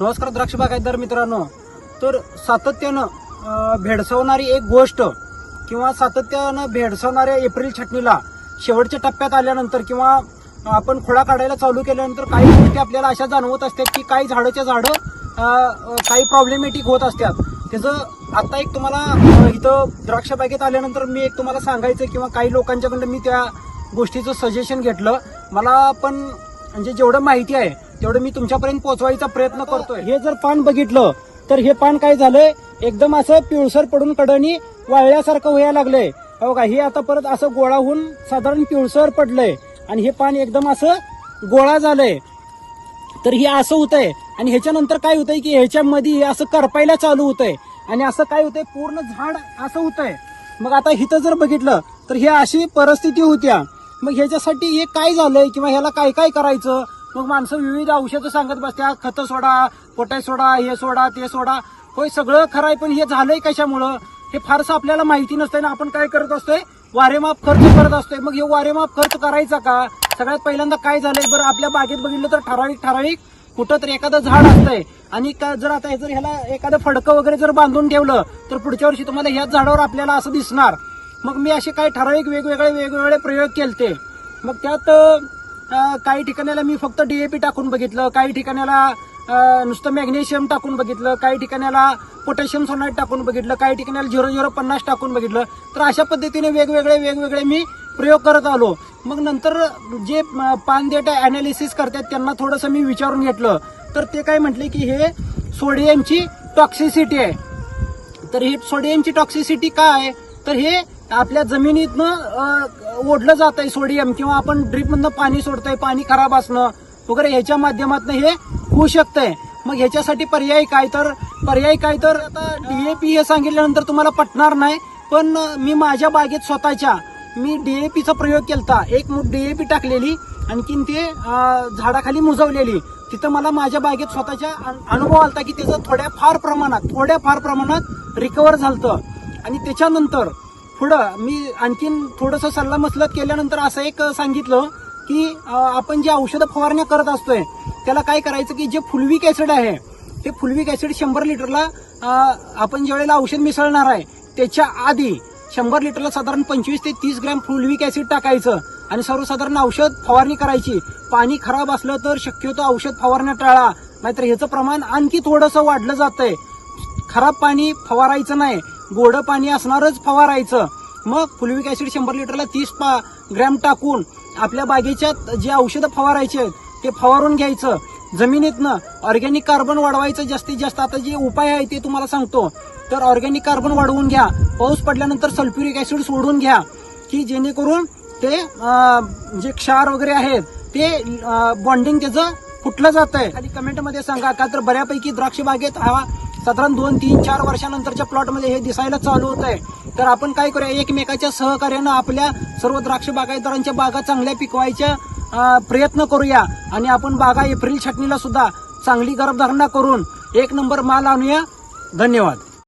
नमस्कार द्राक्ष बागायतदार मित्रांनो. तर सातत्यानं भेडसावणारी एक गोष्ट किंवा सातत्यानं भेडसावणाऱ्या एप्रिल छटणीला शेवटच्या टप्प्यात आल्यानंतर किंवा आपण खोडा काढायला चालू केल्यानंतर काही गोष्टी आपल्याला अशा जाणवत असतात की काही झाडाच्या झाडं काही प्रॉब्लेमॅटिक होत असतात. त्याचं आता एक तुम्हाला इथं द्राक्ष बागेत आल्यानंतर मी एक तुम्हाला सांगायचं किंवा काही लोकांच्याकडनं मी त्या गोष्टीचं सजेशन घेतलं. मला पण म्हणजे जेवढं माहिती आहे तेवढं मी तुमच्यापर्यंत पोहोचवायचा प्रयत्न करतोय. हे जर पान बघितलं तर हे पान काय झालंय? एकदम असं पिवळसर पडून कडणी वाळल्यासारखं व्हायला लागलंय. हो का? हे आता परत असं गोळा होऊन साधारण पिवळसर पडलंय. आणि हे पान एकदम असं गोळा झालंय. तर हे असं होतंय. आणि ह्याच्यानंतर काय होतंय की ह्याच्यामध्ये हे असं करपायला चालू होतंय. आणि असं काय होतंय? पूर्ण झाड असं होतंय. मग आता इथं जर बघितलं तर ही अशी परिस्थिती होत्या. मग ह्याच्यासाठी हे काय झालंय? किंवा ह्याला काय काय करायचं? मग माणसं विविध औषधं सांगत बसत्या खतं सोडा पोटॅश सोडा हे सोडा ते सोडा. होय सगळं खरं आहे पण हे झालंय कशामुळं? हे फारसं आपल्याला माहिती नसतंय ना आपण काय करत असतोय? वारेमाप खर्च करत असतोय. मग हे वारेमाप खर्च करायचा का? सगळ्यात पहिल्यांदा काय झालंय बरं? आपल्या बागेत बघितलं तर ठराविक ठराविक कुठं तर एखादं झाड असतंय. आणि का- जर आता हे जर ह्याला एखादं फडकं वगैरे जर बांधून ठेवलं तर पुढच्या वर्षी तुम्हाला ह्याच झाडावर आपल्याला असं दिसणार. मग मी असे काही ठराविक वेगवेगळे वेगवेगळे प्रयोग केलते. मग त्यात काही ठिकाणाला मी फक्त डीएपी टाकून बघितलं काही ठिकाणाला नुसतं मॅग्नेशियम टाकून बघितलं काही ठिकाणाला पोटॅशियम सोनाईट टाकून बघितलं काही ठिकाणाला झिरो झिरो पन्नास टाकून बघितलं. तर अशा पद्धतीने वेगवेगळे वेगवेगळे मी प्रयोग करत आलो. मग नंतर जे पान डेटा अनालिसिस करतात त्यांना थोडंसं मी विचारून घेतलं. तर ते काय म्हटले की हे सोडियमची टॉक्सिसिटी आहे. तर हे सोडियमची टॉक्सिसिटी काय आहे? तर हे आपल्या जमिनीतनं ओढलं जात आहे सोडियम किंवा आपण ड्रीपमधनं पाणी सोडतोय पाणी खराब असणं वगैरे ह्याच्या माध्यमातून हे होऊ शकतंय. मग ह्याच्यासाठी पर्याय काय? तर पर्याय काय? तर आता पी हे सांगितल्यानंतर तुम्हाला पटणार नाही पण मी माझ्या बागेत स्वतःच्या मी डी ए पीचा प्रयोग केलता. एक डी ए पी टाकलेली आणखीन ते झाडाखाली मुजवलेली. तिथं मला माझ्या बागेत स्वतःच्या अनुभव आला की त्याचं थोड्या फार प्रमाणात थोड्या फार प्रमाणात रिकवर झालतं. आणि त्याच्यानंतर पुढं मी आणखीन थोडंसं सल्ला मसलत केल्यानंतर असं एक सांगितलं की आपण जे औषधं फवारण्या करत असतोय त्याला काय करायचं की जे फुलविक ऍसिड आहे ते फुलविक ऍसिड शंभर लिटरला आपण ज्यावेळेला औषध मिसळणार आहे त्याच्या आधी शंभर लिटरला साधारण पंचवीस ते तीस ग्रॅम फुलविक ऍसिड टाकायचं आणि सर्वसाधारण औषध फवारणी करायची. पाणी खराब असलं तर शक्यतो औषध फवारण्या टाळा नाहीतर ह्याचं प्रमाण आणखी थोडंसं वाढलं जातंय. खराब पाणी फवारायचं नाही गोडं पाणी असणारच फवारायचं. मग फुलविक ऍसिड शंभर लिटरला तीस पा ग्रॅम टाकून आपल्या बागेच्या जे औषधं फवारायचे ते फवारून घ्यायचं. जमिनीतनं ऑर्गॅनिक कार्बन वाढवायचं जास्तीत जास्त. आता जे उपाय आहे ते तुम्हाला सांगतो. तर ऑर्गॅनिक कार्बन वाढवून घ्या. पाऊस पडल्यानंतर सल्फ्युरिक ऍसिड सोडून घ्या. की जेणेकरून ते जे क्षार वगैरे आहेत ते बॉन्डिंग त्याचं फुटलं जात आहे आणि कमेंटमध्ये सांगा. का तर बऱ्यापैकी द्राक्ष बागेत हा साधारण दोन तीन चार वर्षानंतरच्या प्लॉटमध्ये हे दिसायला चालू होत आहे. तर आपण काय करूया एकमेकाच्या सहकार्यानं आपल्या सर्व द्राक्ष बागायतदारांच्या बागा चांगल्या पिकवायच्या प्रयत्न करूया. आणि आपण बागा एप्रिल छटणीला सुद्धा चांगली गर्भधारणा करून एक नंबर माल आणूया. धन्यवाद.